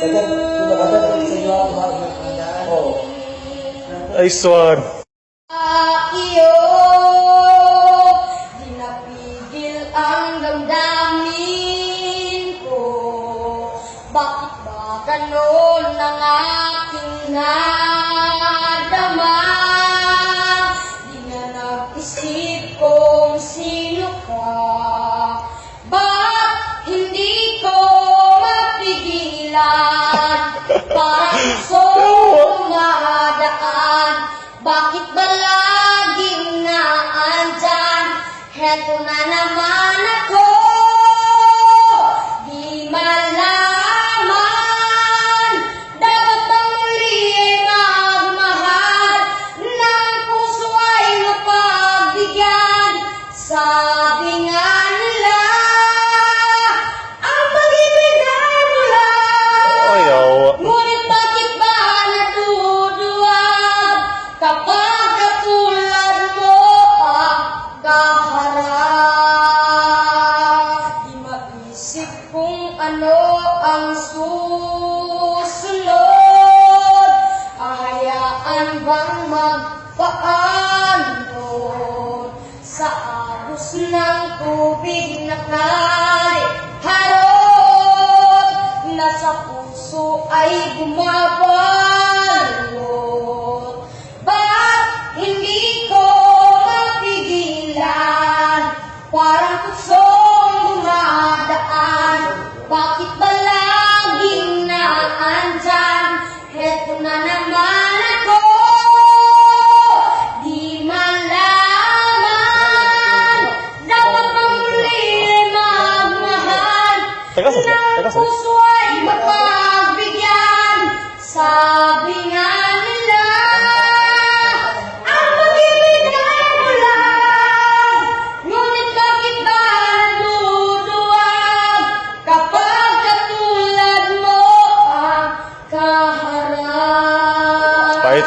Dagat, kumbaga dagat sa iyo ang mahal. Oo. Ay, swan. Iyo, di napigil ang damdamin ko. Bakit ba ganon ang aking nadama? Di na nag-isip kong sino ka. Ba't hindi ko mapigilan? है तुम्हारा मान खो Sa agos ng tubig na naiharot, na sa puso ay gumawa.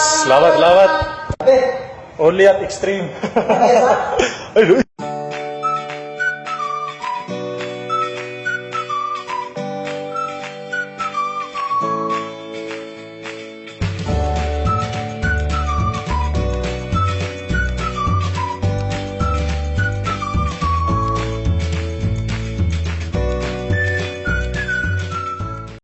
Salamat, salamat. Only at extreme.